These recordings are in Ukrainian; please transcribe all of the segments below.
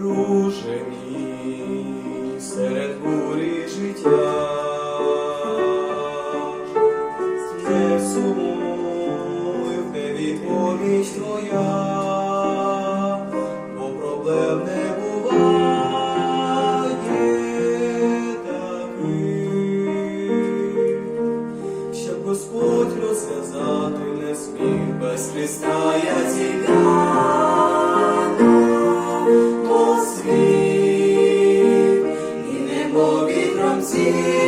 окружені серед бурі життя, не сумуй, не відповідь твоя, бо проблем не буває таких, щоб Господь розв'язати не смів без Христа. Вітром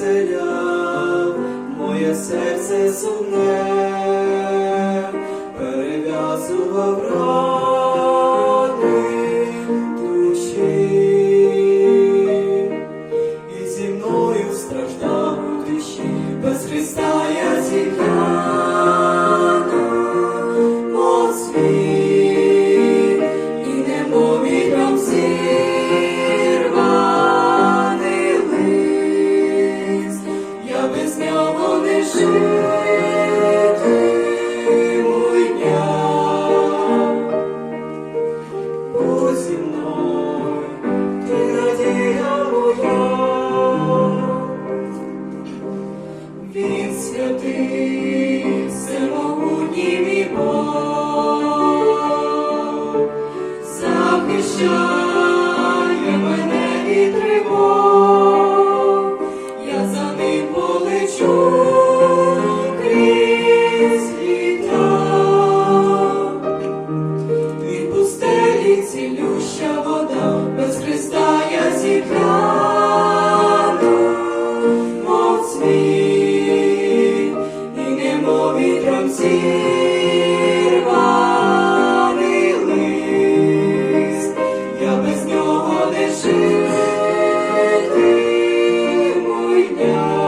звеселяв моє серце сумне, перев'язував рани душі. І зі мною страждав у тиші, без Христа я зіграно, нього пустелі цілюща вода, без Христа я зіграно, мов цвіт, і немов вітром зірваний лист, я без нього не житиму дня.